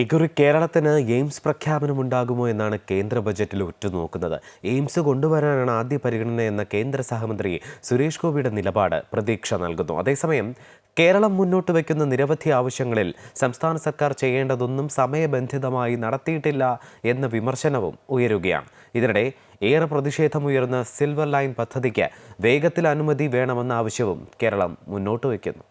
ഇക്കുറി കേരളത്തിന് എയിംസ് പ്രഖ്യാപനമുണ്ടാകുമോ എന്നാണ് കേന്ദ്ര ബജറ്റിൽ ഉറ്റുനോക്കുന്നത്. എയിംസ് കൊണ്ടുവരാനാണ് ആദ്യ പരിഗണന എന്ന കേന്ദ്ര സഹമന്ത്രി സുരേഷ് ഗോപിയുടെ നിലപാട് പ്രതീക്ഷ നൽകുന്നു. അതേസമയം കേരളം മുന്നോട്ട് വയ്ക്കുന്ന നിരവധി ആവശ്യങ്ങളിൽ സംസ്ഥാന സർക്കാർ ചെയ്യേണ്ടതൊന്നും സമയബന്ധിതമായി നടത്തിയിട്ടില്ല എന്ന വിമർശനവും ഉയരുകയാണ്. ഇതിനിടെ ഏറെ പ്രതിഷേധമുയർന്ന സിൽവർ ലൈൻ പദ്ധതിക്ക് വേഗത്തിൽ അനുമതി വേണമെന്ന ആവശ്യവും കേരളം മുന്നോട്ട് വയ്ക്കുന്നു.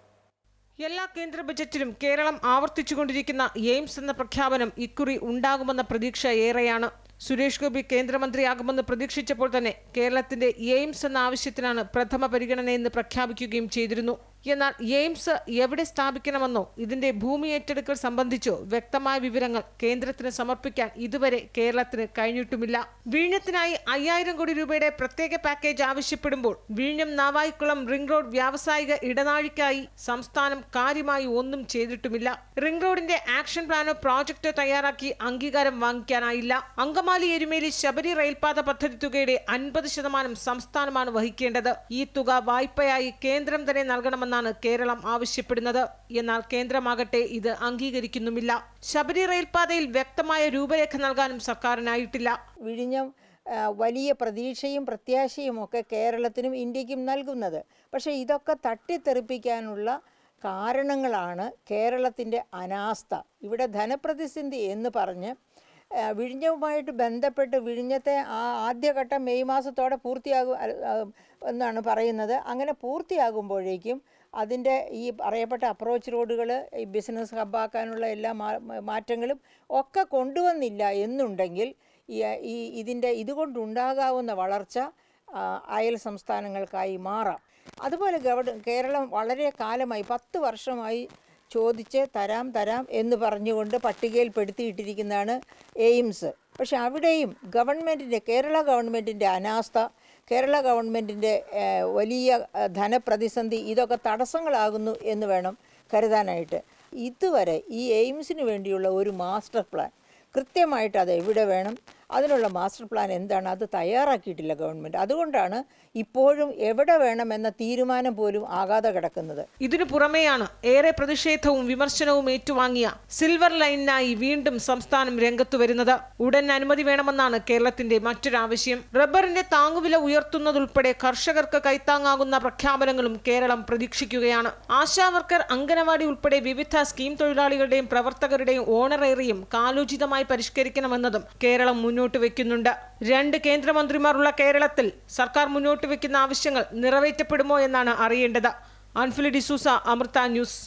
എല്ലാ കേന്ദ്ര ബജറ്റിലും കേരളം ആവർത്തിച്ചുകൊണ്ടിരിക്കുന്ന എയിംസ് എന്ന പ്രഖ്യാപനം ഇക്കുറി ഉണ്ടാകുമെന്ന പ്രതീക്ഷ ഏറെയാണ്. സുരേഷ് ഗോപി കേന്ദ്രമന്ത്രിയാകുമെന്ന് പ്രതീക്ഷിച്ചപ്പോൾ തന്നെ കേരളത്തിന്റെ എയിംസ് എന്ന ആവശ്യത്തിനാണ് പ്രഥമ പരിഗണനയെന്ന് പ്രഖ്യാപിക്കുകയും ചെയ്തിരുന്നു. എന്നാൽ എയിംസ് എവിടെ സ്ഥാപിക്കണമെന്നോ ഇതിന്റെ ഭൂമി ഏറ്റെടുക്കൽ സംബന്ധിച്ചോ വ്യക്തമായ വിവരങ്ങൾ കേന്ദ്രത്തിന് സമർപ്പിക്കാൻ ഇതുവരെ കേരളത്തിന് കഴിഞ്ഞിട്ടുമില്ല. വിഴിഞ്ഞത്തിനായി അയ്യായിരം കോടി രൂപയുടെ പ്രത്യേക പാക്കേജ് ആവശ്യപ്പെടുമ്പോൾ വിഴിഞ്ഞം നാവായിക്കുളം റിംഗ് റോഡ് വ്യാവസായിക ഇടനാഴിക്കായി സംസ്ഥാനം കാര്യമായി ഒന്നും ചെയ്തിട്ടുമില്ല. റിംഗ് റോഡിന്റെ ആക്ഷൻ പ്ലാനോ പ്രോജക്റ്റോ തയ്യാറാക്കി അംഗീകാരം വാങ്ങിക്കാനായില്ല. അങ്കമാലി എരുമേലി ശബരി റെയിൽപാത പദ്ധതി തുകയുടെ അൻപത് ശതമാനം സംസ്ഥാനമാണ് വഹിക്കേണ്ടത്. ഈ തുക വായ്പയായി കേന്ദ്രം തന്നെ നൽകണമെന്നാണ് കേരളം ആവശ്യപ്പെടുന്നത്. എന്നാൽ കേന്ദ്രമാകട്ടെ ഇത് അംഗീകരിക്കുന്നുമില്ല. ശബരി റെയിൽപാതയിൽ വ്യക്തമായ രൂപരേഖ നൽകാനും സർക്കാരിനായിട്ടില്ല. വിഴിഞ്ഞം വലിയ പ്രതീക്ഷയും പ്രത്യാശയും ഒക്കെ കേരളത്തിനും ഇന്ത്യക്കും നൽകുന്നത്. പക്ഷേ ഇതൊക്കെ തട്ടിത്തെറിപ്പിക്കാനുള്ള കാരണങ്ങളാണ് കേരളത്തിന്റെ അനാസ്ഥ. ഇവിടെ ധനപ്രതിസന്ധി എന്ന് പറഞ്ഞ് വിഴിഞ്ഞവുമായിട്ട് ബന്ധപ്പെട്ട് വിഴിഞ്ഞത്തെ ആ ആദ്യഘട്ടം മെയ് മാസത്തോടെ പൂർത്തിയാകും എന്നാണ് പറയുന്നത്. അങ്ങനെ പൂർത്തിയാകുമ്പോഴേക്കും അതിന്റെ ഈ പറയപ്പെട്ട അപ്രോച്ച് റോഡുകൾ ഈ ബിസിനസ് ഹബ്ബാക്കാനുള്ള എല്ലാ മാറ്റങ്ങളും ഒക്കെ കൊണ്ടുവന്നില്ല എന്നുണ്ടെങ്കിൽ ഈ ഇതിന്റെ ഇതുകൊണ്ടുണ്ടാകാവുന്ന വളർച്ച അയൽ സംസ്ഥാനങ്ങൾക്കായി മാറാം. അതുപോലെ ഗവ കേരളം വളരെ കാലമായി പത്ത് വർഷമായി ചോദിച്ച് തരാം തരാം എന്ന് പറഞ്ഞുകൊണ്ട് പട്ടികയിൽപ്പെടുത്തിയിട്ടിരിക്കുന്നതാണ് എയിംസ്. പക്ഷെ അവിടെയും ഗവൺമെന്റിന്റെ കേരള ഗവൺമെന്റിന്റെ അനാസ്ഥ കേരള ഗവൺമെന്റിന്റെ വലിയ ധനപ്രതിസന്ധി ഇതൊക്കെ തടസ്സങ്ങളാകുന്നു എന്ന് വേണം കരുതാനായിട്ട്. ഇതുവരെ ഈ എയിംസിന് വേണ്ടിയുള്ള ഒരു മാസ്റ്റർ പ്ലാൻ കൃത്യമായിട്ട് അത് എവിടെ വേണം? അതിനുള്ള മാസ്റ്റർ പ്ലാൻ എന്താണ്? അത് തയ്യാറാക്കിയിട്ടില്ല ഗവൺമെന്റ് അതുകൊണ്ടാണ് ഇപ്പോഴും എവിടെ വേണമെന്ന തീരുമാനം പോലും ആകാതെ കിടക്കുന്നത്. ഇതിനു പുറമെയാണ് ഏറെ പ്രതിഷേധവും വിമർശനവും ഏറ്റുവാങ്ങിയ സിൽവർ ലൈനിനായി വീണ്ടും സംസ്ഥാനം രംഗത്തു വരുന്നത്. ഉടൻ അനുമതി വേണമെന്നാണ് കേരളത്തിന്റെ മറ്റൊരാവശ്യം. റബ്ബറിന്റെ താങ്ങുവില ഉയർത്തുന്നതുൾപ്പെടെ കർഷകർക്ക് കൈത്താങ്ങാകുന്ന പ്രഖ്യാപനങ്ങളും കേരളം പ്രതീക്ഷിക്കുകയാണ്. ആശാവർക്കർ അംഗനവാടി ഉൾപ്പെടെ വിവിധ സ്കീം തൊഴിലാളികളുടെയും പ്രവർത്തകരുടെയും ഓണറേറിയും കാലോചിതമായി പരിഷ്കരിക്കണമെന്നതും കേരളം മുന്നോട്ട് വെക്കുന്നുണ്ട്. രണ്ട് കേന്ദ്രമന്ത്രിമാരുള്ള കേരളത്തിൽ സർക്കാർ മുന്നോട്ട് വെക്കുന്ന ആവശ്യങ്ങൾ നിറവേറ്റപ്പെടുമോ എന്നാണ് അറിയേണ്ടത്. അൻഫിലി ഡിസൂസ അമൃത ന്യൂസ്.